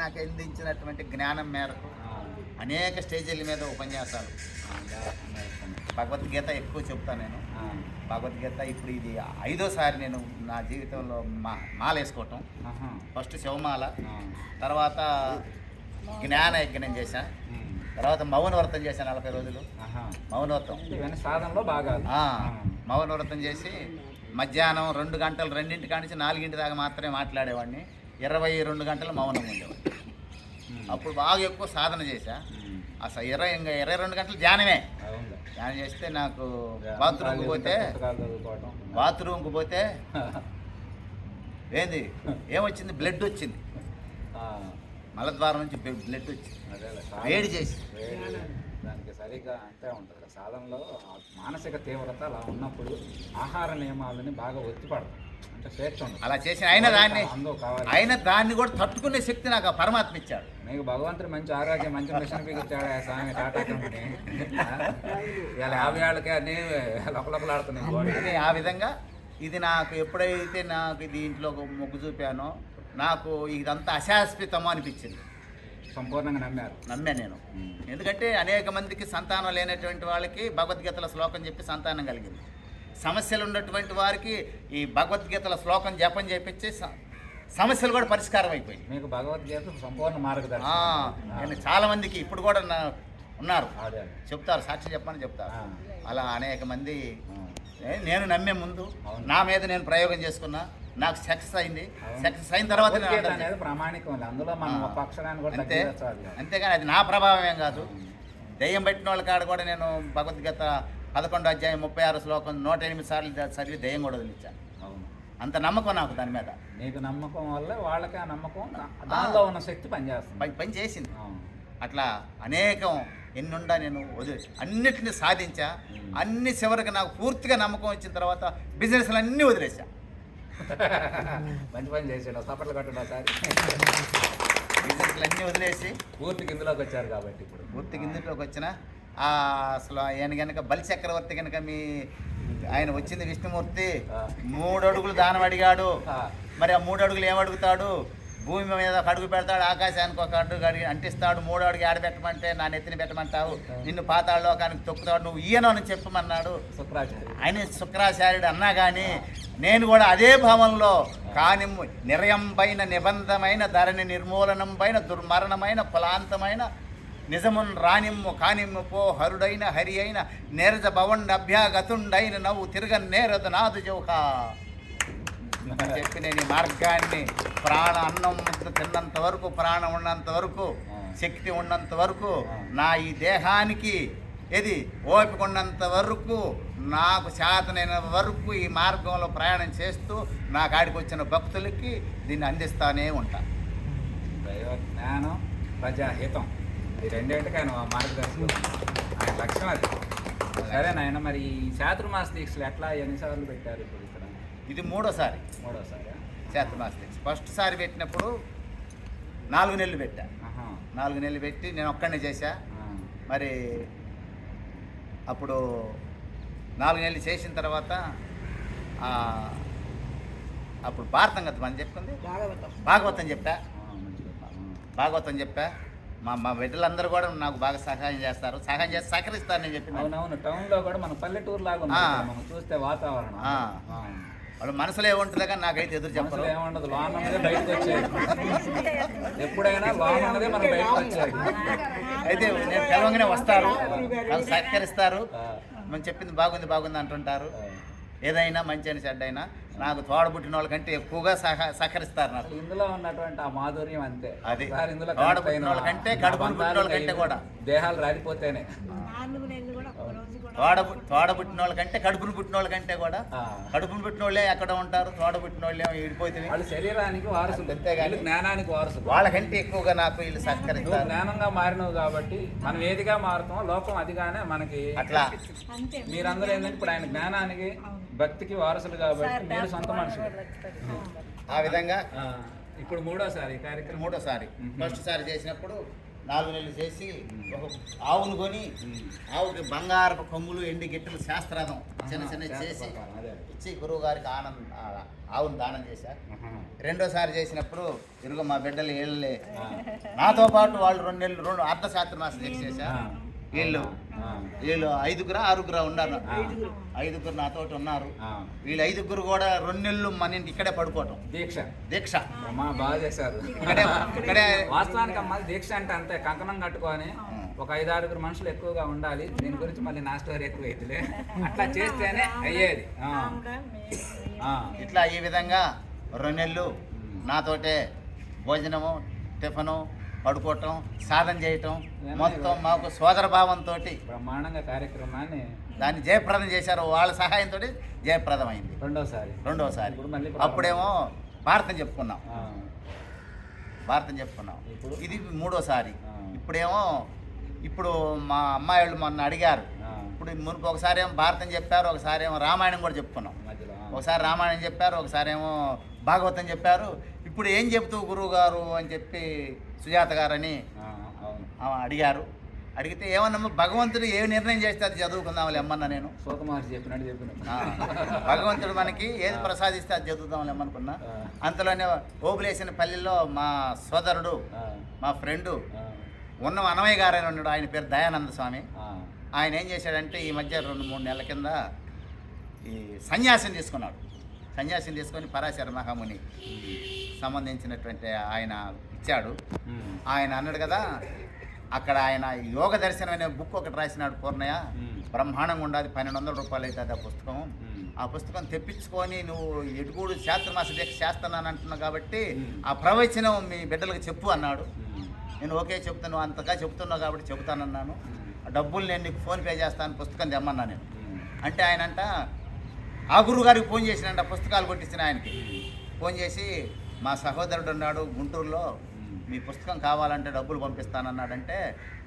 నాకు అందించినటువంటి జ్ఞానం మేరకు అనేక స్టేజీల మీద ఉపన్యాసాలు. భగవద్గీత ఎక్కువ చెప్తాను నేను. భగవద్గీత ఇప్పుడు ఇది ఐదోసారి నేను నా జీవితంలో మా మాల వేసుకోవటం ఫస్ట్ శివమాల తర్వాత జ్ఞాన యజ్ఞం చేశా. తర్వాత మౌన వ్రతం చేశాను నలభై రోజులు. మౌన వ్రతం ఇవన్నీ సాధనలో బాగా ఆ, మౌన వ్రతం చేసి మధ్యాహ్నం రెండు గంటలు రెండింటి కాడి నుంచి నాలుగింటి దాకా మాత్రమే మాట్లాడేవాడిని. ఇరవై రెండు గంటలు మౌనం ఉండేవాడిని అప్పుడు బాగా ఎక్కువ సాధన చేశా. అసలు ఇరవై ఇంకా ఇరవై రెండు గంటలు ధ్యానమే. ధ్యానం చేస్తే నాకు బాత్రూమ్కి పోతే బాత్రూమ్కి పోతే ఏంది? ఏమొచ్చింది? బ్లడ్ వచ్చింది. మలద్వారం నుంచి బ్ల- బ్లడ్ వచ్చింది. వేడి చేసి. దానికి సరిగ్గా అంతే ఉంటుంది. సాధనలో మానసిక తీవ్రత అలా ఉన్నప్పుడు ఆహార నియమాలని బాగా ఒత్తి అలా చేసిన ఆయన దాన్ని ఆయన దాన్ని కూడా తట్టుకునే శక్తి నాకు ఆ పరమాత్మ ఇచ్చాడు. నీకు భగవంతుడు మంచి ఆరోగ్యం మంచి మిషన్ ఆ స్వామి టాటా కంపెనీ. ఇలా యాభై ఏళ్ళకి అన్ని లోపలపలాడుతున్నాయి ఆ విధంగా ఇది నాకు ఎప్పుడైతే నాకు దీంట్లో మొగ్గు చూపానో నాకు ఇదంతా అశాశ్వతము అనిపించింది. సంపూర్ణంగా నమ్మారు. నమ్మా నేను. ఎందుకంటే అనేక మందికి సంతానం లేనటువంటి వాళ్ళకి భగవద్గీతల శ్లోకం చెప్పి సంతానం కలిగింది. సమస్యలు ఉన్నటువంటి వారికి ఈ భగవద్గీతల శ్లోకం జపం చేపించి సమస్యలు కూడా పరిష్కారం అయిపోయింది మీకు భగవద్గీత సంపూర్ణ మార్గదర్శనం. చాలా మందికి ఇప్పుడు కూడా నా- ఉన్నారు. చెప్తారు సాక్షి చెప్పమని చెప్తారు. అలా అనేక మంది నేను నమ్మే ముందు. నా మీద నేను ప్రయోగం చేసుకున్నా నాకు సక్సెస్ అయింది. సక్సెస్ అయిన తర్వాత ప్రామాణికం. అందులో మనం అంతే. అంతేగాని అది నా ప్రభావం ఏం కాదు. దెయ్యం పెట్టిన వాళ్ళ కాడ కూడా నేను భగవద్గీత పదకొండు అధ్యాయం ముప్పై ఆరు శ్లోకం నూట ఎనిమిది సార్లు చదివి దెయ్యం కూడా వదిలించాను. అవును. అంత నమ్మకం నాకు దాని మీద. నీకు నమ్మకం వల్ల వాళ్ళకి ఆ నమ్మకం దానిలో ఉన్న శక్తి పనిచేస్తుంది. పని పని చేసింది. అట్లా అనేకం ఎన్నుండా నేను వదిలి అన్నిటిని సాధించా. అన్ని చివరికి నాకు పూర్తిగా నమ్మకం వచ్చిన తర్వాత బిజినెస్లు అన్నీ వదిలేసా. మంచి పని చేసాడు. సపర్లు కట్టడం ఒకసారి. బిజినెస్లు అన్నీ వదిలేసి పూర్తికి ఇందులోకి వచ్చారు కాబట్టి ఇప్పుడు. పూర్తిగా ఇందులోకి వచ్చిన అసలు ఆయన కనుక బలి చక్రవర్తి కనుక మీ ఆయన వచ్చింది విష్ణుమూర్తి. మూడు అడుగులు దానం అడిగాడు. మరి ఆ మూడు అడుగులు ఏమడుగుతాడు? భూమి మీద ఒక అడుగు పెడతాడు ఆకాశానికి ఒక అడుగు అడిగి అంటిస్తాడు మూడు అడుగు ఆడ పెట్టమంటే నా నెత్తిని పెట్టమంటావు? నిన్ను పాతాళలోకానికి తొక్కుతాడు నువ్వు ఈయనో అని చెప్పమన్నాడు. శుక్రాచార్య ఆయన శుక్రాచార్యుడు అన్నా కానీ నేను కూడా అదే భావంలో కాని నిర్యంపైన నిబంధమైన ధరణి నిర్మూలనం పైన దుర్మరణమైన కులాంతమైన నిజమున్ రానిమ్ము కానిమ్ము పో హరుడైన హరి అయిన నేరజ భవండ అభ్యాగతుండైన నవ్వు తిరగ నేరదు నాదు జౌహా అని చెప్పి నేను ఈ మార్గాన్ని ప్రాణ అన్నం తిన్నంత వరకు ప్రాణం ఉన్నంత వరకు శక్తి ఉన్నంత వరకు నా ఈ దేహానికి ఇది ఓపిక ఉన్నంత వరకు నాకు శాతనైన వరకు ఈ మార్గంలో ప్రయాణం చేస్తూ నా కాడికి వచ్చిన భక్తులకి దీన్ని అందిస్తానే ఉంటా. దైవ జ్ఞానం ప్రజాహితం. ఈ రెండింటికి ఆయన మార్గదర్శకం ఆయన లక్ష్యం అది. సరే నాయన మరి ఈ చాతుర్మాస దీక్షలు ఎట్లా ఎన్నిసార్లు పెట్టారు ఇప్పుడు ఇక్కడ? ఇది మూడోసారి. మూడోసారి? శాతమాస దీక్ష. ఫస్ట్ సారి పెట్టినప్పుడు నాలుగు నెలలు పెట్టా. నాలుగు నెలలు పెట్టి నేను ఒక్కడనే చేశా. మరి అప్పుడు నాలుగు నెలలు చేసిన తర్వాత ఆ, అప్పుడు భారతం కదా మనం చెప్పుకుంది భాగవతం. చెప్పా. మంచిది. ఆ. భాగవతం చెప్పా. మా మా బిడ్డలందరూ కూడా నాకు బాగా సహాయం చేస్తారు. సహాయం చేసి సహకరిస్తారు నేను చెప్పిన అవునవును టౌన్లో కూడా మన పల్లెటూరు లాగా మనం చూస్తే వాతావరణం. వాళ్ళు మనసులో ఏముంటుందో కానీ నాకైతే ఎదురు చెప్పరు. మనసులో ఏముండదు లోన్ ఉన్నదే బయటకు వచ్చేది. ఎప్పుడైనా లోన్ ఉన్నదే మనం బయటకు వచ్చేది. అయితే నేను పిలవంగానే వస్తారు. వాళ్ళు సహకరిస్తారు. మనం చెప్పింది బాగుంది బాగుంది అంటుంటారు. ఏదైనా మంచి అని చెడ్డైనా నాకు తోడబుట్టిన వాళ్ళకంటే ఎక్కువగా సహ సహకరిస్తారు నాకు. ఇందులో ఉన్నటువంటి ఆ మాధుర్యం అంతే. అది. ఇందులో తోడ కనెక్ట్ పుట్టిన అయిన వాళ్ళకంటే, కడుపున పుట్టిన వాళ్ళకంటే కూడా. దేహాలు రాలిపోతేనే. తోడ తోడ పుట్టిన వాళ్ళకంటే కడుపును పుట్టిన వాళ్ళకంటే కూడా. కడుపును పుట్టిన వాళ్ళే ఎక్కడ ఉంటారు? తోడ పుట్టిన వాళ్ళే ఈడిపోతుంది వాళ్ళు శరీరానికి వారసులు. అంతేగాని- వీళ్ళు జ్ఞానానికి వారసులు. వాళ్ళకంటే ఎక్కువగా నాకు వీళ్ళు నువ్వు సహకరిస్తారు జ్ఞానంగా మారినవు కాబట్టి మనం ఏదిగా మారుతామో లోపం అదిగానే మనకి అట్లా. అంతే మీరందరూ ఏంటంటే ఇప్పుడు ఆయన జ్ఞానానికి భక్తికి వారసులు కాబట్టి మీరు సొంత మనుషులు. ఆ విధంగా ఇప్పుడు మూడోసారి కార్యక్రమం. మూడోసారి. ఫస్ట్ సారి చేసినప్పుడు నాలుగు నెలలు చేసి ఒక ఆవును కొని ఆవుకి బంగారపు కొమ్ములు ఎండి గిట్టలు శాస్త్రాదం చిన్న చిన్న చేసి అదే ఇచ్చి గురువు గారికి ఆనంద ఆవును దానం చేశా ఆహా. రెండోసారి చేసినప్పుడు ఇరుగు మా బిడ్డలు ఏళ్ళే ఆ. నాతో పాటు వాళ్ళు రెండు నెలలు రెండు అర్ధశాస్త్ర మాసం దీక్ష చేశా ఆ. వీళ్ళు ఆ. వీళ్ళు ఐదుగురా ఆరుగురా ఉన్నారు. ఐదుగురు నాతోటి ఉన్నారు. వీళ్ళు ఐదుగురు కూడా రెండు నెలలు మన ఇంటి ఇక్కడే పడుకోవటం. దీక్ష. దీక్ష. అమ్మా బాగా చేశారు. ఇక్కడే ఇక్కడే వాస్తవానికి అమ్మ దీక్ష అంటే అంతే కంకణం కట్టుకొని ఒక ఐదు ఆరుగురు మనుషులు ఎక్కువగా ఉండాలి. దీని గురించి మళ్ళీ నా స్టోరీ ఎక్కువ అవుతుంది అట్లా చేస్తేనే అయ్యేది. ఇట్లా ఈ విధంగా రెండు నెలలు నాతోటే భోజనము టిఫను పడుకోవటం సాధన చేయటం మొత్తం మాకు సోదర భావంతో బ్రహ్మాండంగా కార్యక్రమాన్ని దాన్ని జయప్రదం చేశారు. వాళ్ళ సహాయంతో జయప్రదమైంది. రెండోసారి. మళ్ళీ అప్పుడేమో భారతం చెప్పుకున్నాం. భారతం చెప్పుకున్నాం? ఇది మూడోసారి. ఇప్పుడేమో ఇప్పుడు మా అమ్మాయి వాళ్ళు మొన్న అడిగారు. ఇప్పుడు మునుపు ఒకసారి ఏమో భారతం చెప్పారు ఒకసారి ఏమో రామాయణం కూడా చెప్పుకున్నాం. ఒకసారి రామాయణం చెప్పారు ఒకసారి ఏమో భాగవతం చెప్పారు. ఇప్పుడు ఏం చెప్తూ గురువు గారు అని చెప్పి సుజాత గారని ఆమె అడిగారు అడిగితే ఏమన్నా భగవంతుడు ఏ నిర్ణయం చేస్తే అది చదువుకుందామని అమ్మన్నా నేను సోత మహర్షి చెప్పినట్టు ఆ, భగవంతుడు మనకి ఏది ప్రసాదిస్తే అది చదువుదామని అమ్మనుకున్నా. అంతలోనే ఓబులేసిన పల్లెల్లో మా సోదరుడు. మా ఫ్రెండు. ఉన్న అనవయ్య గారు ఉన్నాడు ఆయన పేరు దయానంద స్వామి. ఆయన ఏం చేశాడంటే ఈ మధ్య రెండు మూడు నెలల కింద ఈ సన్యాసం తీసుకున్నాడు సన్యాసం తీసుకొని పరాశర మహాముని సంబంధించినటువంటి ఆయన ఇచ్చాడు. ఆయన అన్నాడు కదా అక్కడ ఆయన యోగ దర్శనం అనే బుక్ ఒకటి రాసినాడు పూర్ణయ్య. బ్రహ్మాండంగా ఉండదు పన్నెండు వందల రూపాయలు అవుతుంది ఆ పుస్తకం. ఆ పుస్తకం తెప్పించుకొని నువ్వు ఎటుకూడు శాస్త్రమాస దీక్ష చేస్తున్నాను అంటున్నావు కాబట్టి. ఆ ప్రవచనం మీ బిడ్డలకు చెప్పు అన్నాడు. నేను ఓకే చెప్తాను అంతగా చెప్తున్నావు కాబట్టి చెబుతానన్నాను డబ్బులు నేను నీకు ఫోన్ పే చేస్తాను పుస్తకం తెమ్మన్నా నేను. అంటే ఆయన అంట ఆ గురువు గారికి ఫోన్ చేసినంట పుస్తకాలు కొట్టించిన ఆయనకి ఫోన్ చేసి మా సహోదరుడు ఉన్నాడు గుంటూరులో మీ పుస్తకం కావాలంటే డబ్బులు పంపిస్తానన్నాడంటే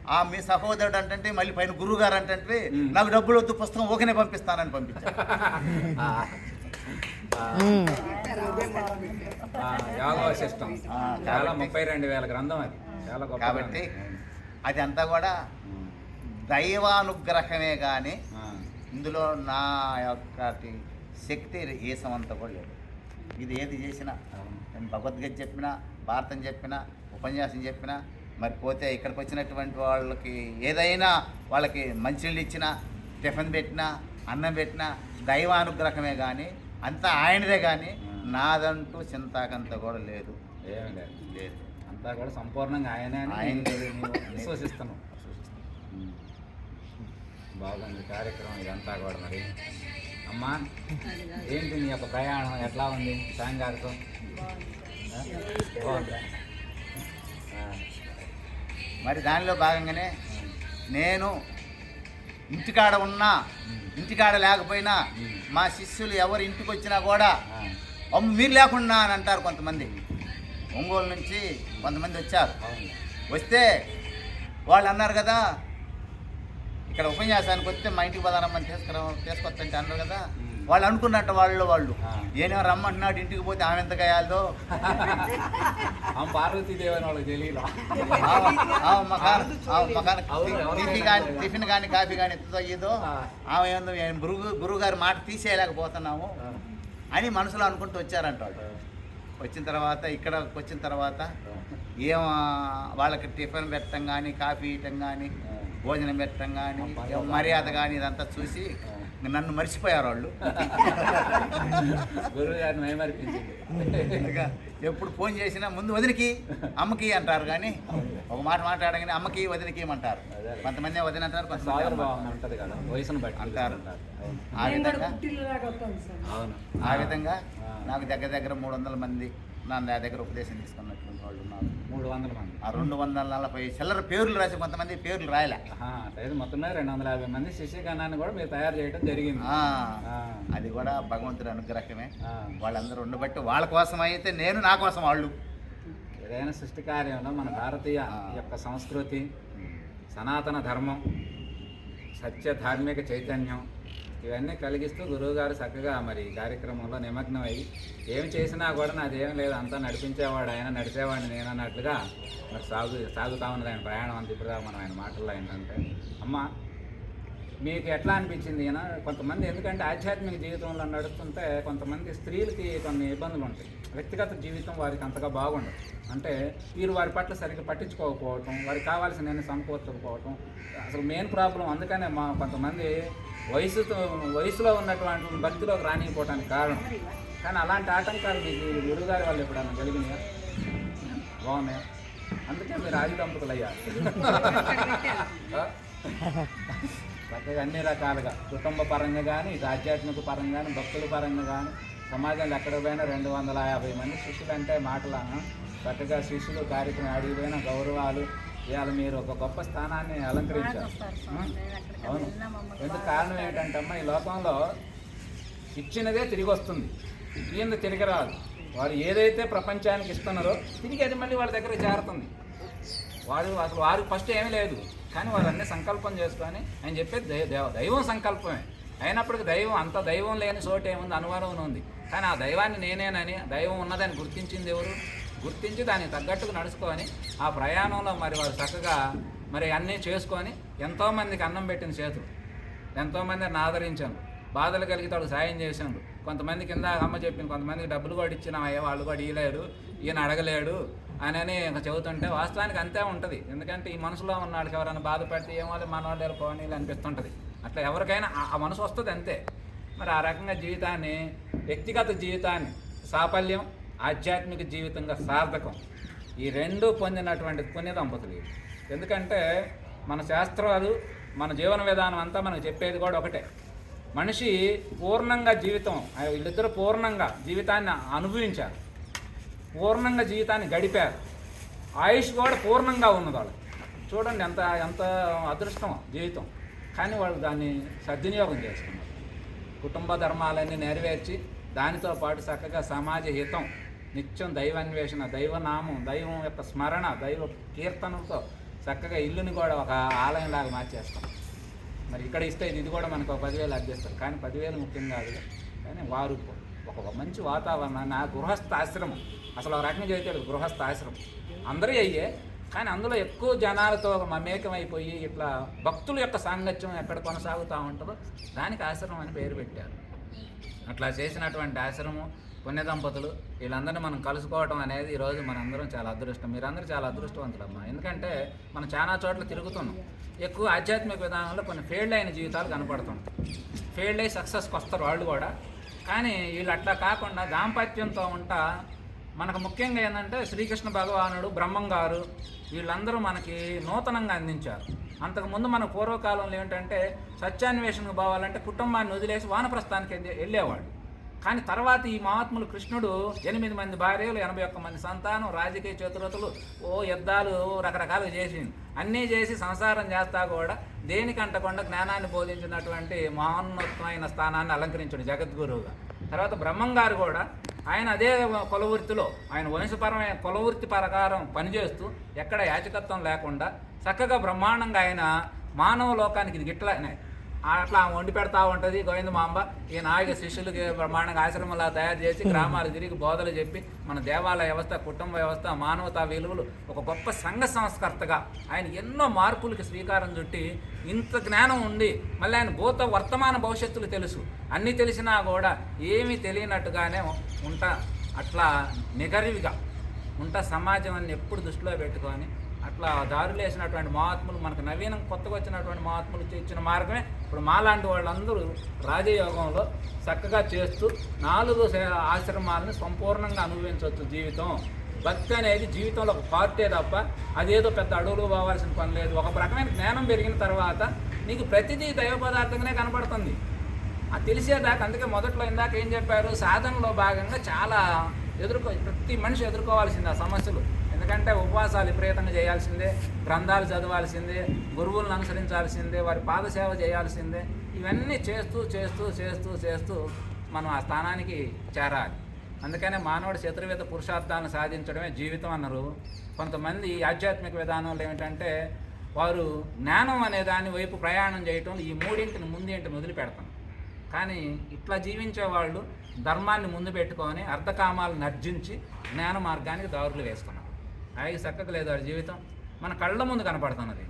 ఆ మీ సహోదరుడు అంటే మళ్ళీ పైన గురువు గారు అంటే. నాకు డబ్బులు వద్దు పుస్తకం ఓకేనే పంపిస్తానని పంపించాడు ఆ. ఆ. ఆ, యోగా సిస్టమ్ ఆ, చాలా కాబట్టి- ముప్పై రెండు వేల గ్రంథం అది చాలా గొప్ప కాబట్టి గ్రంథం. అది అంతా కూడా. దైవానుగ్రహమే కానీ. ఇందులో నా యొక్క శక్తి ఏసమంతా కూడా లేదు ఇది ఏది చేసినా. నేను భగవద్గీత చెప్పినా భారతం చెప్పినా ఉపన్యాసం చెప్పినా మరి పోతే ఇక్కడికి వచ్చినటువంటి వాళ్ళకి ఏదైనా వాళ్ళకి మంచినీళ్ళు ఇచ్చినా టిఫిన్ పెట్టినా అన్నం పెట్టినా దైవానుగ్రహమే కానీ అంతా ఆయనదే కానీ నాదంటూ చింతాకంత కూడా లేదు లేదు అంతా కూడా సంపూర్ణంగా ఆయనే ఆయనే. ఉమ్. బాగుంది కార్యక్రమం ఇదంతా కూడా మరి. అమ్మా ఏంటి నీ యొక్క ప్రయాణం? ఎట్లా ఉంది? బాగుందా? ఆ. మరి దానిలో భాగంగానే నేను ఇంటికాడ ఉన్నా ఇంటికాడ లేకపోయినా మా శిష్యులు ఎవరు ఇంటికి వచ్చినా కూడా. అమ్మ మీరు లేకుండా అని అంటారు కొంతమంది. ఒంగోలు నుంచి కొంతమంది వచ్చారు. వస్తే వాళ్ళు అన్నారు కదా ఇక్కడ ఉపన్యాసానికి వస్తే మా ఇంటికి పదారమ్మని తీసుకురా తీసుకొచ్చంటే అన్నారు కదా. వాళ్ళు అనుకున్నట్టు వాళ్ళు వాళ్ళు. ఆ. ఏనేమో రమ్మంటున్నాడు ఇంటికి పోతే ఆమె ఎంత కాయాలో ఆ పార్వతీదేవి అని వాళ్ళకి తెలియదు? టిఫిన్ కానీ టిఫిన్ కానీ కాఫీ కానీ ఎత్తుతో. ఆమె ఏందో గురువు గురువు గారి మాట తీసేయలేకపోతున్నాము. అని మనసులో అనుకుంటూ వచ్చారంట వాళ్ళు వచ్చిన తర్వాత ఇక్కడ వచ్చిన తర్వాత ఏం వాళ్ళకి టిఫిన్ పెట్టడం కానీ కాఫీ ఇవ్వటం కానీ భోజనం పెట్టడం కానీ మర్యాద కానీ ఇదంతా చూసి నన్ను మర్చిపోయారు వాళ్ళు గురువు గారిని మైమరిపించింది ఇక ఎప్పుడు ఫోన్ చేసినా ముందు వదినికి అమ్మకి అంటారు కానీ ఒక మాట మాట్లాడగానే అమ్మకి వదినికి అంటారు. కొంతమంది వదిన అంటారు కొంతమంది అంటారు. అవును. ఆ విధంగా అవును ఆ విధంగా. నాకు దగ్గర దగ్గర మూడు వందల మంది నా నా దగ్గర ఉపదేశం తీసుకున్నటువంటి వాళ్ళు ఉన్నారు మూడు వందల మంది. ఆ రెండు వందల నలభై చిల్లర పేర్లు రాసి కొంతమంది పేర్లు రాయలే. అయితే మొత్తం రెండు వందల యాభై మంది శిష్యగణాన్ని కూడా మీరు తయారు చేయడం జరిగింది. అది కూడా భగవంతుడి అనుగ్రహమే. వాళ్ళందరూ ఉండబట్టి వాళ్ళ కోసం అయితే నేను నా కోసం వాళ్ళు. ఏదైనా సృష్టి కార్యంలో మన భారతీయ. యొక్క సంస్కృతి సనాతన ధర్మం సత్య ధార్మిక చైతన్యం ఇవన్నీ కలిగిస్తూ గురువుగారు చక్కగా మరి కార్యక్రమంలో నిమగ్నం అయ్యి ఏమి చేసినా కూడా నాదేం లేదు అంతా నడిపించేవాడు ఆయన నడిచేవాడిని నేను అన్నట్లుగా మరి సాగు సాగుతా ఉన్నది ఆయన ప్రయాణం అంత. ఇప్పుడు మనం ఆయన మాటల్లో ఏంటంటే అమ్మ మీకు ఎట్లా అనిపించింది? ఈయన కొంతమంది ఎందుకంటే ఆధ్యాత్మిక జీవితంలో నడుస్తుంటే కొంతమంది స్త్రీలకి కొన్ని ఇబ్బందులు ఉంటాయి. వ్యక్తిగత జీవితం వారికి అంతగా బాగుండదు. అంటే వీరు వారి పట్ల సరిగ్గా పట్టించుకోకపోవటం వారికి కావాల్సిన సమకూర్చకపోవటం అసలు మెయిన్ ప్రాబ్లం అందుకనే మా కొంతమంది వయసుతో వయసులో ఉన్నటువంటి భక్తిలోకి రానిపోవటానికి కారణం. కానీ అలాంటి ఆటంకాలు మీకు గురువుగారి వాళ్ళు ఎప్పుడన్నా కలిగినాయా? బాగున్నాయా? అందుకే మీరు ఆది దంపతులు అయ్యారు చక్కగా అన్ని రకాలుగా కుటుంబ పరంగా కానీ ఆధ్యాత్మిక పరంగా కానీ భక్తుల పరంగా కానీ సమాజంలో ఎక్కడ పోయినా రెండు వందల యాభై మంది శిష్యులు అంటే మాటల చక్కగా శిష్యులు కార్యక్రమం అడిగిపోయిన గౌరవాలు ఇవాళ మీరు ఒక గొప్ప స్థానాన్ని అలంకరించారు. అవును. ఎందుకు కారణం ఏంటంటే అమ్మా ఈ లోకంలో ఇచ్చినదే తిరిగి వస్తుంది. ఈయన తిరిగి రాదు. వారు ఏదైతే ప్రపంచానికి ఇస్తున్నారో తిరిగి అది మళ్ళీ వాళ్ళ దగ్గర చేరుతుంది వారు అసలు వారికి ఫస్ట్ ఏమీ లేదు. కానీ వారు అన్ని సంకల్పం చేసుకొని ఆయన చెప్పేది దై- దేవ దైవం సంకల్పమే. అయినప్పటికీ దైవం అంత దైవం లేని చోట ఏముంది? అనుమానం ఉంది. కానీ ఆ దైవాన్ని నేనేనని దైవం ఉన్నదని గుర్తించింది ఎవరు? గుర్తించి దానికి తగ్గట్టుగా నడుచుకొని ఆ ప్రయాణంలో మరి వారు చక్కగా మరి అన్నీ చేసుకొని ఎంతోమందికి అన్నం పెట్టిన చేతులు. ఎంతోమందిని ఆదరించాను. బాధలు కలిగి వాడు సాయం చేశాను కొంతమంది కింద అమ్మ చెప్పింది కొంతమందికి డబ్బులు కూడా ఇచ్చిన అయ్యే వాళ్ళు కూడా ఇయలేడు ఈయన అడగలేడు అని అని చెబుతుంటే వాస్తవానికి అంతే ఉంటుంది. ఎందుకంటే ఈ మనసులో ఉన్నాడికి ఎవరైనా బాధపడితే ఏమో మన వాళ్ళు పోనీలు అనిపిస్తుంటుంది. అట్లా ఎవరికైనా ఆ మనసు వస్తుంది అంతే. మరి ఆ రకంగా జీవితాన్ని వ్యక్తిగత జీవితాన్ని సాఫల్యం ఆధ్యాత్మిక జీవితంగా సార్థకం. ఈ రెండు పొందినటువంటి పుణ్య దంపతులు ఎందుకంటే మన శాస్త్రాలు మన జీవన విధానం అంతా మనకు చెప్పేది కూడా ఒకటే. మనిషి పూర్ణంగా జీవితం వీళ్ళిద్దరూ పూర్ణంగా జీవితాన్ని అనుభవించారు. పూర్ణంగా జీవితాన్ని గడిపారు. ఆయుష్ కూడా పూర్ణంగా ఉన్నది వాళ్ళు చూడండి ఎంత ఎంత అదృష్టం జీవితం. కానీ వాళ్ళు దాన్ని సద్వినియోగం చేసుకున్నారు. కుటుంబ ధర్మాలన్నీ నెరవేర్చి దానితో పాటు చక్కగా సమాజ హితం నిత్యం దైవాన్వేషణ దైవనామం దైవం యొక్క స్మరణ దైవ కీర్తనలతో చక్కగా ఇల్లుని కూడా ఒక ఆలయంలాగా మార్చేస్తాం. మరి ఇక్కడ ఇస్తే ఇది కూడా మనకు ఒక పదివేలు అర్జిస్తారు కానీ పదివేలు ముఖ్యం కాదు. కానీ వారు ఒక మంచి వాతావరణాన్ని ఆ గృహస్థ ఆశ్రమం. అసలు ఒక రకంగా చదివితే గృహస్థ ఆశ్రమం. అందరూ అయ్యే కానీ అందులో ఎక్కువ జనాలతో మమేకమైపోయి ఇట్లా భక్తుల యొక్క సాంగత్యం ఎక్కడ కొనసాగుతూ ఉంటుందో దానికి ఆశ్రమం అని పేరు పెట్టారు. అట్లా చేసినటువంటి ఆశ్రమం పుణ్య దంపతులు వీళ్ళందరినీ మనం కలుసుకోవటం అనేది ఈరోజు మనందరం చాలా అదృష్టం. మీరందరూ చాలా అదృష్టవంతులమ్మా. ఎందుకంటే మనం చాలా చోట్ల తిరుగుతున్నాం. ఎక్కువ ఆధ్యాత్మిక విధానంలో కొన్ని ఫెయిల్డ్ అయిన జీవితాలు కనపడుతుంటాయి ఫెయిల్డ్ అయ్యి సక్సెస్కి వస్తారు వాళ్ళు కూడా. కానీ వీళ్ళు అట్లా కాకుండా దాంపత్యంతో ఉంటా మనకు ముఖ్యంగా ఏంటంటే శ్రీకృష్ణ భగవానుడు బ్రహ్మం గారు వీళ్ళందరూ మనకి నూతనంగా అందించారు. అంతకుముందు మన పూర్వకాలంలో ఏంటంటే సత్యాన్వేషణకు పోవాలంటే కుటుంబాన్ని వదిలేసి వానప్రస్థానికి వెళ్ళేవాళ్ళు. వెళ్ళేవాడు కానీ తర్వాత ఈ మహాత్ములు కృష్ణుడు ఎనిమిది మంది భార్యలు ఎనభై ఒక్క మంది సంతానం రాజకీయ చతురతలు ఓ యుద్ధాలు రకరకాలు చేసింది అన్నీ చేసి సంసారం చేస్తా కూడా దేనికంటకుండా జ్ఞానాన్ని బోధించినటువంటి మహోన్నతమైన స్థానాన్ని అలంకరించాడు జగద్గురువుగా. తర్వాత బ్రహ్మం గారు కూడా ఆయన అదే కులవృత్తిలో ఆయన వంశపరమైన కులవృత్తి ప్రకారం పనిచేస్తూ ఎక్కడ యాచకత్వం లేకుండా చక్కగా బ్రహ్మాండంగా ఆయన మానవ లోకానికి ఇది గిట్లనే అట్లా ఆమె వండి పెడతా ఉంటుంది గోవింద మాంబ. ఈ నాయక శిష్యులకి బ్రహ్మాండంగా ఆశ్రమంలా తయారు చేసి గ్రామాలు తిరిగి బోధలు చెప్పి మన దేవాలయ వ్యవస్థ కుటుంబ వ్యవస్థ మానవతా విలువలు ఒక గొప్ప సంఘ సంస్కర్తగా ఆయన ఎన్నో మార్పులకి శ్రీకారం చుట్టి ఇంత జ్ఞానం ఉండి మళ్ళీ ఆయన భూత వర్తమాన భవిష్యత్తులు తెలుసు. అన్నీ తెలిసినా కూడా ఏమీ తెలియనట్టుగానే ఉంటా అట్లా నిగరివిగా ఉంటా సమాజం అని ఎప్పుడు దృష్టిలో పెట్టుకొని అట్లా దారులేసినటువంటి మహాత్ములు మనకు నవీనం కొత్తగా వచ్చినటువంటి మహాత్ములు ఇచ్చిన మార్గమే ఇప్పుడు మాలాంటి వాళ్ళందరూ రాజయోగంలో చక్కగా చేస్తూ నాలుగు ఆశ్రమాలను సంపూర్ణంగా అనుభవించవచ్చు జీవితం. భక్తి అనేది జీవితంలో ఒక పార్టే తప్ప అదేదో పెద్ద అడుగులు పోవాల్సిన పని లేదు. ఒక రకమైన జ్ఞానం పెరిగిన తర్వాత నీకు ప్రతిదీ దైవ పదార్థంగానే కనపడుతుంది. అది తెలిసేదాకా అందుకే మొదట్లో ఇందాక ఏం చెప్పారు? సాధనలో భాగంగా చాలా ఎదుర్కో ప్రతి మనిషి ఎదుర్కోవాల్సింది ఆ సమస్యలు. ఎందుకంటే ఉపవాసాలు విపరీతంగా చేయాల్సిందే గ్రంథాలు చదవాల్సిందే గురువులను అనుసరించాల్సిందే వారి పాదసేవ చేయాల్సిందే. ఇవన్నీ చేస్తూ చేస్తూ చేస్తూ చేస్తూ మనం ఆ స్థానానికి చేరాలి. అందుకనే మానవుడు శత్రువేత పురుషార్థాలను సాధించడమే జీవితం అన్నారు. కొంతమంది ఆధ్యాత్మిక విధానంలో ఏమిటంటే వారు జ్ఞానం అనే దాని వైపు ప్రయాణం చేయటం ఈ మూడింటిని ముందేంటిని వదిలిపెడతాం కానీ ఇట్లా జీవించే వాళ్ళు ధర్మాన్ని ముందు పెట్టుకొని అర్థకామాలను అర్జించి జ్ఞాన మార్గానికి దారులు వేస్తున్నారు. అవి చక్కగా లేదు వాడి జీవితం. మన కళ్ళ ముందు కనపడుతున్నది.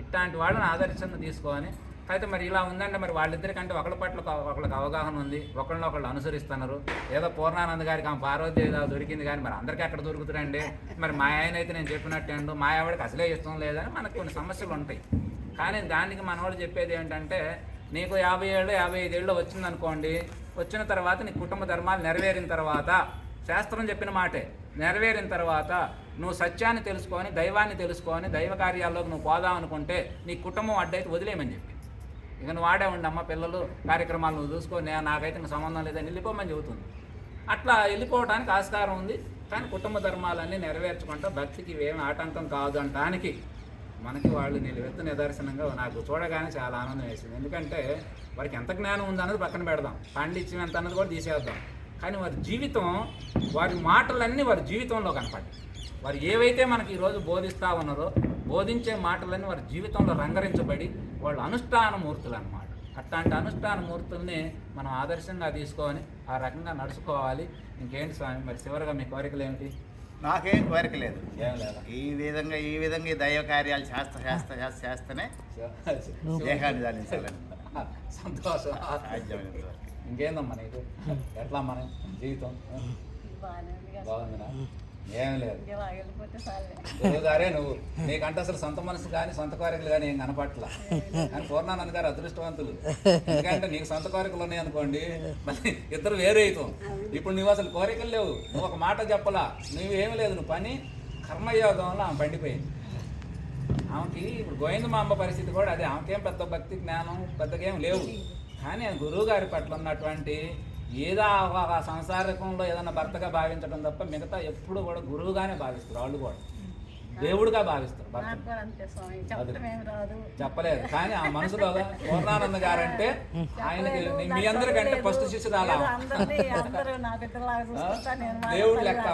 ఇట్లాంటి వాళ్ళని ఆదర్శంగా తీసుకొని అయితే మరి ఇలా ఉందంటే మరి వాళ్ళిద్దరికంటే ఒకళ్ళ పట్ల ఒకళ్ళకి అవగాహన ఉంది. ఒకళ్ళని ఒకళ్ళు అనుసరిస్తున్నారు. ఏదో పూర్ణానంద గారికి ఆ పార్వతి ఏదో దొరికింది కానీ మరి అందరికీ ఎక్కడ దొరుకుతుందండి? మరి మా ఆయన అయితే నేను చెప్పినట్టు మా ఆవిడకి అసలే ఇష్టం లేదని మనకు కొన్ని సమస్యలు ఉంటాయి. కానీ దానికి మనవాడు చెప్పేది ఏంటంటే నీకు యాభై ఏళ్ళు యాభై ఐదేళ్ళు వచ్చిందనుకోండి వచ్చిన తర్వాత నీ కుటుంబ ధర్మాలు నెరవేరిన తర్వాత శాస్త్రం చెప్పిన మాటే. నెరవేరిన తర్వాత నువ్వు సత్యాన్ని తెలుసుకొని దైవాన్ని తెలుసుకొని దైవ కార్యాల్లోకి నువ్వు పోదాం అనుకుంటే నీ కుటుంబం అడ్డైతే వదిలేయమని చెప్పి. ఇక నువ్వు ఆడే ఉండి అమ్మ పిల్లలు కార్యక్రమాలు నువ్వు చూసుకో నాకైతే ఇంక సంబంధం లేదని వెళ్ళిపోమని చెబుతుంది. అట్లా వెళ్ళిపోవడానికి ఆస్కారం ఉంది కానీ కుటుంబ ధర్మాలన్నీ నెరవేర్చుకుంటా భక్తికి ఏమి ఆటంకం కాదు అంటానికి మనకి వాళ్ళు నిలువెత్తు నిదర్శనంగా నాకు చూడగానే చాలా ఆనందం వేసింది. ఎందుకంటే వారికి ఎంత జ్ఞానం ఉందన్నది పక్కన పెడదాం. పాండిత్యం ఎంత అన్నది కూడా తీసేద్దాం. కానీ వారి జీవితం వారి మాటలన్నీ వారి జీవితంలో కనపడ్డాయి వారు ఏవైతే మనకి ఈరోజు బోధిస్తూ ఉన్నారో బోధించే మాటలన్నీ వారి జీవితంలో రంగరించబడి వాళ్ళు అనుష్ఠాన మూర్తులు అన్నమాట అట్లాంటి అనుష్ఠాన మూర్తుల్ని మనం ఆదర్శంగా తీసుకొని ఆ రకంగా నడుచుకోవాలి ఇంకేంటి స్వామి మరి చివరిగా మీ కోరికలు ఏమిటి నాకేం కోరిక లేదు ఈ విధంగా ఈ విధంగా ఈ దైవ కార్యాలు చేస్తా చేస్తా చేస్తా చేస్తేనే దేహాన్ని సంతోషం. ఇంకేందమ్మా నీకు? ఎట్లా మన జీవితం. బాగుందినా ఏం లేదు. చాలే గురువుగారే నువ్వు. నీకంటే అసలు సొంత మనసు కానీ సొంత కోరికలు కానీ ఏం కనపట్ల కానీ పూర్ణానంద గారు అదృష్టవంతులు. ఎందుకంటే నీకు సొంత కోరికలు ఉన్నాయి అనుకోండి మళ్ళీ ఇద్దరు వేరే అవుతాం. ఇప్పుడు నువ్వు అసలు కోరికలు లేవు. నువ్వు ఒక మాట చెప్పలా. నువ్వేం లేదు నువ్వు పని కర్మయోగంలో ఆమె పండిపోయింది. ఆమెకి ఇప్పుడు గోవింద మా అమ్మ పరిస్థితి కూడా అదే. ఆమెకేం పెద్ద భక్తి జ్ఞానం పెద్దగా ఏం లేవు. కానీ గురువు గారి పట్ల ఉన్నటువంటి ఏదో ఆ- సంసారకంలో ఏదైనా భర్తగా భావించడం తప్ప మిగతా ఎప్పుడు కూడా గురువుగానే భావిస్తారు వాళ్ళు కూడా. దేవుడుగా భావిస్తారు చెప్పలేదు. కానీ ఆ మనసులో పూర్ణానంద గారు అంటే ఆయనకి మీ అందరికంటే ఫస్ట్ నేను మా దేవుడు లెక్క.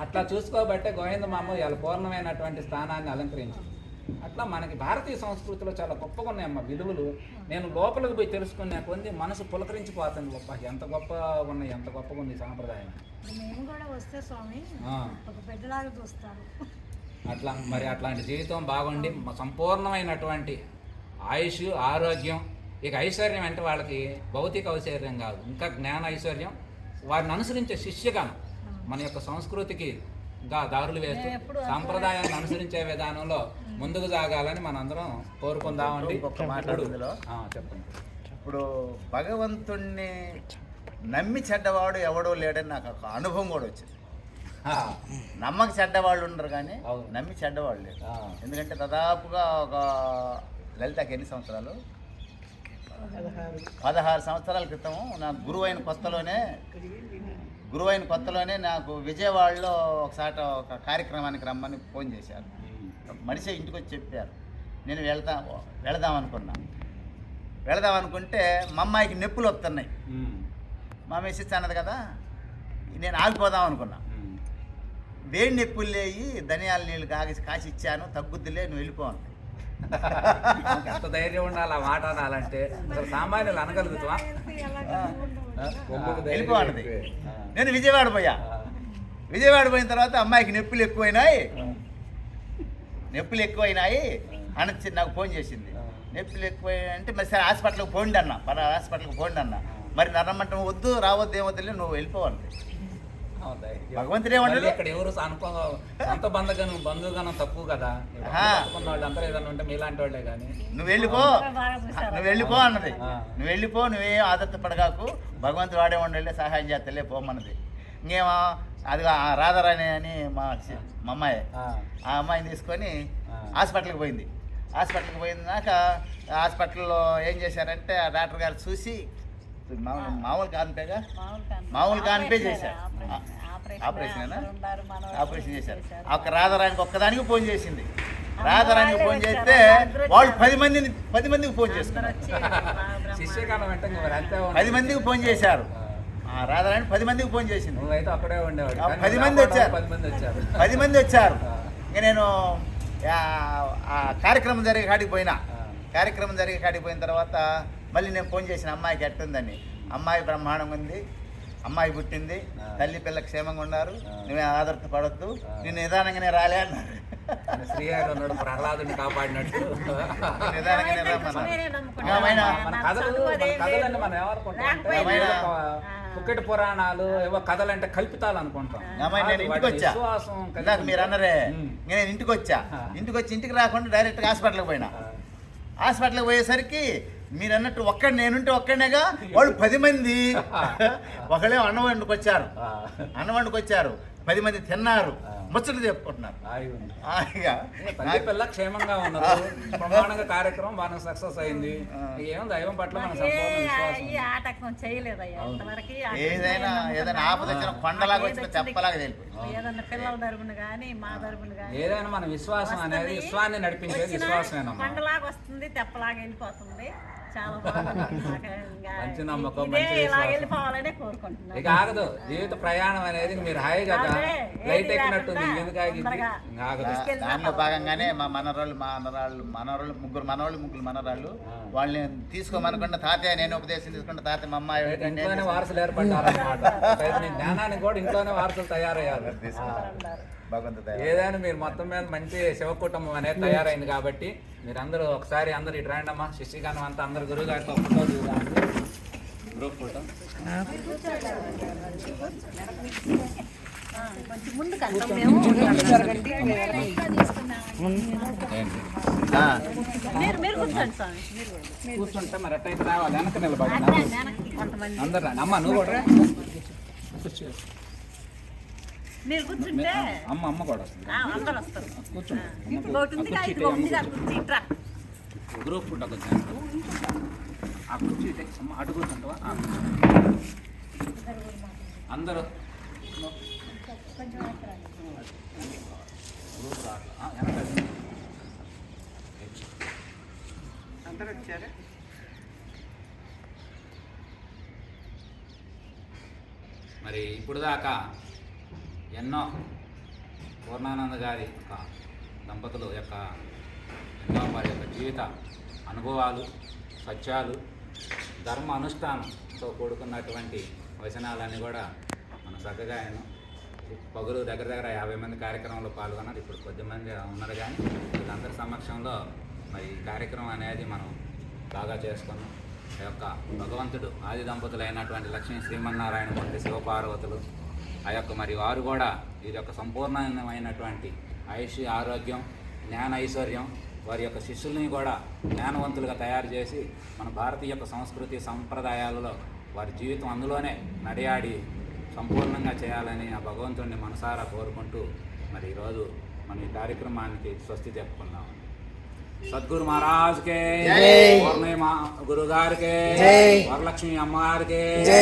అట్లా చూసుకోబట్టే గోవిందమామ ఇవాళ పూర్ణమైనటువంటి స్థానాన్ని అలంకరించింది. అట్లా మనకి భారతీయ సంస్కృతిలో చాలా గొప్పగా ఉన్నాయమ్మ విలువలు. నేను లోపలికి పోయి తెలుసుకునే కొంది మనసు పులకరించిపోతుంది. గొప్ప ఎంత గొప్ప ఉన్నాయి ఎంత గొప్పగా ఉంది సాంప్రదాయం. మేము కూడా వస్తే స్వామి ఆ, ఒక బిడ్డలాగా చూస్తాను అట్లా మరి అట్లాంటి జీవితం బాగుండి సంపూర్ణమైనటువంటి ఆయుష్ ఆరోగ్యం ఇక ఐశ్వర్యం అంటే వాళ్ళకి భౌతిక ఐశ్వర్యం కాదు. ఇంకా జ్ఞాన ఐశ్వర్యం. వారిని అనుసరించే శిష్యగానం మన యొక్క సంస్కృతికి దారులు వేస్తూ సాంప్రదాయాన్ని అనుసరించే విధానంలో ముందుకు సాగాలని మనందరం కోరుకుందామండి. చెప్పండి. ఇప్పుడు భగవంతుణ్ణి నమ్మి చెడ్డవాడు ఎవడో లేడని నాకు ఒక అనుభవం కూడా వచ్చింది. నమ్మక చెడ్డవాళ్ళు ఉండరు కానీ. నమ్మి చెడ్డవాళ్ళు లేరు. ఎందుకంటే దాదాపుగా ఒక లలితకి ఎన్ని సంవత్సరాలు? పదహారు సంవత్సరాల క్రితం నాకు గురువు అయిన కొత్తలోనే గురువు అయిన కొత్తలోనే నాకు విజయవాడలో ఒకసారి ఒక కార్యక్రమానికి రమ్మని ఫోన్ చేశారు. మనిషి ఇంటికి వచ్చి చెప్పారు. నేను వెళ్తా వెళదాం అనుకున్నా వెళదాం అనుకుంటే మా అమ్మాయికి నొప్పులు వస్తున్నాయి. మా మిస్సెస్ అన్నది కదా నేను ఆగిపోదాం అనుకున్నా. వేడి నొప్పులు లేయి ధనియాల నీళ్ళు కాగి కాసి ఇచ్చాను తగ్గుద్దిలే నువ్వు వెళ్ళిపోను మనకి ఎంత ధైర్యం ఉండాలి ఆ మాట అనాలంటే. సామాన్యులు అనగలుగుతావా? ఎలాగ ఉండవు. వెళ్ళిపో అన్నది నేను విజయవాడ పోయా. విజయవాడ పోయిన తర్వాత అమ్మాయికి నొప్పులు ఎక్కువైనాయి. నొప్పులు ఎక్కువైనాయి అని నాకు ఫోన్ చేసింది. నొప్పులు ఎక్కువ అంటే మరి సరే హాస్పిటల్కి పోండి అన్న. పలా హాస్పిటల్కి పోండి అన్న. మరి నరమంటం వద్దు రావద్దు ఏమొద్దులే నువ్వు వెళ్ళిపోవాలి. భగవంతుడే ఇక్కడ ఎవరు అనుకో బంధగనం బంధుగనం తక్కువ కదా. ఆహా. వాళ్ళు అందరూ ఏదైనా ఉంటే మీలాంటి వాళ్ళే కానీ. నువ్వు వెళ్ళిపో. నువ్వు వెళ్ళిపో అన్నది. నువ్వు వెళ్ళిపో నువ్వేం ఆదత్త పడగాకు భగవంతుడు వాడే ఉండాలి సహాయం చేస్తలే పోమన్నది ఇంకేమో అది ఆ రాధారాణి అని మా మా అమ్మాయి. ఆ, అమ్మాయిని తీసుకొని. హాస్పిటల్కి పోయింది. హాస్పిటల్కి పోయినాక హాస్పిటల్లో ఏం చేశారంటే ఆ డాక్టర్ గారు చూసి మామూలు మామూలు కాన్పేగా మామూలు కాన్పే చేశారు. ఆపరేషన్. ఆపరేషన్ చేశారు. ఒక రాధారానికి ఒక్కదానికి ఫోన్ చేసింది. వాళ్ళే ఫోన్ చేస్తే వాళ్ళు. పది మందిని పది మందికి ఫోన్ చేస్తున్నారు. పది మందికి ఫోన్ చేశారు. రాధారాణి పది మందికి ఫోన్ చేసింది. నువ్వైతే అక్కడే ఉండేవాడు పది మంది వచ్చారు. పది మంది వచ్చారు. పది మంది వచ్చారు. ఇంకా నేను ఆ, కార్యక్రమం జరిగే కాడికి పోయినా. కార్యక్రమం జరిగే కాడికి పోయిన తర్వాత మళ్ళీ నేను ఫోన్ చేసిన అమ్మాయికి ఎట్టుందని. అమ్మాయి బ్రహ్మాండంగా ఉంది. అమ్మాయి పుట్టింది. తల్లి పిల్ల క్షేమంగా ఉన్నారు. నువ్వే ఆదరత పడద్దు. నేను నిదానంగానే రాలే అన్నారు. శ్రీహరి ప్రహ్లాదుని కాపాడినట్టు. నిదానంగానే ఏమైతే రమ్మన్నారు నేనే నమ్ముకున్నాను. ఏమైనా? మన నాకు కథలు చదువు మన అదేం కథలన్నీ లేదు. మనం ఏమనుకుంటాం అంటే లేకపోయినా, ఏదో ఒక ఆ. పుక్కటి పురాణాలు ఏవో కథలు అంటే కల్పితాలు అనుకుంటాం నేను ఇంటికి వచ్చా ఇందాక మీరు అన్నరే. నేను ఇంటికి వచ్చా. ఇంటికి వచ్చి ఇంటికి రాకుండా డైరెక్ట్గా హాస్పిటల్కి పోయినా హాస్పిటల్కి పోయేసరికి మీరు అన్నట్టు ఒక్కడు నేనుంటే ఒక్కడనేగా వాళ్ళు పది మంది ఒకళ్ళే అన్నం వండుకొచ్చారు ఆ, అన్నం వండుకొచ్చారు పది మంది తిన్నారు. ముచ్చట్లు చెప్పుకుంటున్నారు. హాయిగా పిల్ల క్షేమంగా ఉన్నారు ప్రమాణంగా కార్యక్రమం బాగా సక్సెస్ అయింది. ఆ. ఏం దైవం పట్ల మన మాకు సంపూర్ణ ఏ విశ్వాసం ఈ ఆటకం ఏదైనా చేయలేదు ఏదైనా నమ్ముకున్నాము. ఆపద వచ్చిన కొండలాగా వచ్చిన? చెప్పలాగా తెలిపి ఏదన్నా పిల్లల తరపున కానీ మా తరపున కానీ ఏదైనా మన విశ్వాసం అనేది విశ్వాన్ని నడిపించేది విశ్వాసమేనమ్మా. పండలాగా వస్తుంది తెప్పలాగా వెళ్ళిపోతుంది. చాలా మంచి నమ్మకం. వెళ్ళిపోవాలనే కోరుకుంటున్నాను ఇక ఆగదు జీవిత ప్రయాణం అనేది మీరు హాయిగా లైట్ ఎక్కినట్టుంది ఎందుకు ఆగింది? దానిలో. భాగంగానే మా మనరాళ్ళు మా మనరాళ్ళు మనరాళ్ళు ముగ్గురు మనవాళ్ళు ముగ్గురు మనరాళ్ళు. వాళ్ళని తీసుకోమనుకుంటే తాతయ్య నేను ఉపదేశం తీసుకుంటే తాతయ్య మా అమ్మాయి ఇంట్లోనే వారసులు ఏర్పడ్డారన్నమాట. నీ జ్ఞానానికి కూడా ఇంట్లోనే వారసులు తయారయ్యారు. ఏదైనా మీరు మొత్తం మీద మంచి శివ కుటుంబం అనేది తయారైంది కాబట్టి మీరందరూ ఒకసారి అందరూ ఇటు రండి అమ్మా శిష్యగానం అంతా అందరు గురువు గారితో ఫోటో గ్రూప్ ఫోటో మీరు మీరు మీరు. కూర్చుంటే మరి ఎట్టయితే రావాలి. వెనక నిలబడి అందరు రండి. అమ్మ నువ్వు కూడా. మీరు కూర్చుంటే అమ్మ అమ్మ కూడా వస్తుంది అందరూ వస్తారు కూర్చోండి. ఆ, ఇంకోటి ఉంది కదా, ఇది ఉంది కదా, కుర్చీ ఇట్రా. గ్రూప్ ఫోటో కొంచెం ఆ కుర్చీ ఇటే. అమ్మ అటు కూర్చుంటావా ఆ. అందరూ గ్రూప్. ఆ. మరి ఇప్పుడు దాకా ఎన్నో పూర్ణానంద గారి యొక్క దంపతులు యొక్క ఎన్నో వారి యొక్క జీవిత అనుభవాలు సత్యాలు ధర్మ అనుష్ఠానంతో కూడుకున్నటువంటి వచనాలన్నీ కూడా మన చక్కగా ఆయన పగులు దగ్గర దగ్గర యాభై మంది కార్యక్రమంలో పాల్గొన్నారు. ఇప్పుడు కొద్ది మంది ఉన్నారు కానీ వీళ్ళందరి సమక్షంలో మరి ఈ కార్యక్రమం అనేది మనం బాగా చేసుకున్నాం. ఆ యొక్క భగవంతుడు ఆది దంపతులు అయినటువంటి లక్ష్మీ వంటి శివపార్వతులు ఆ యొక్క మరి వారు కూడా వీరి యొక్క సంపూర్ణమైనటువంటి ఆయుష్ ఆరోగ్యం జ్ఞాన ఐశ్వర్యం వారి యొక్క శిష్యుల్ని కూడా జ్ఞానవంతులుగా తయారు చేసి మన భారతీయ యొక్క సంస్కృతి సంప్రదాయాలలో వారి జీవితం అందులోనే నడియాడి సంపూర్ణంగా చేయాలని ఆ భగవంతుడిని మనసారా కోరుకుంటూ మరి ఈరోజు మన ఈ కార్యక్రమానికి స్వస్తి చెప్పుకుందాం సద్గురు మహారాజ్ కే జై. పూర్ణిమ గురుగారికి. వరలక్ష్మి అమ్మగారికి జై.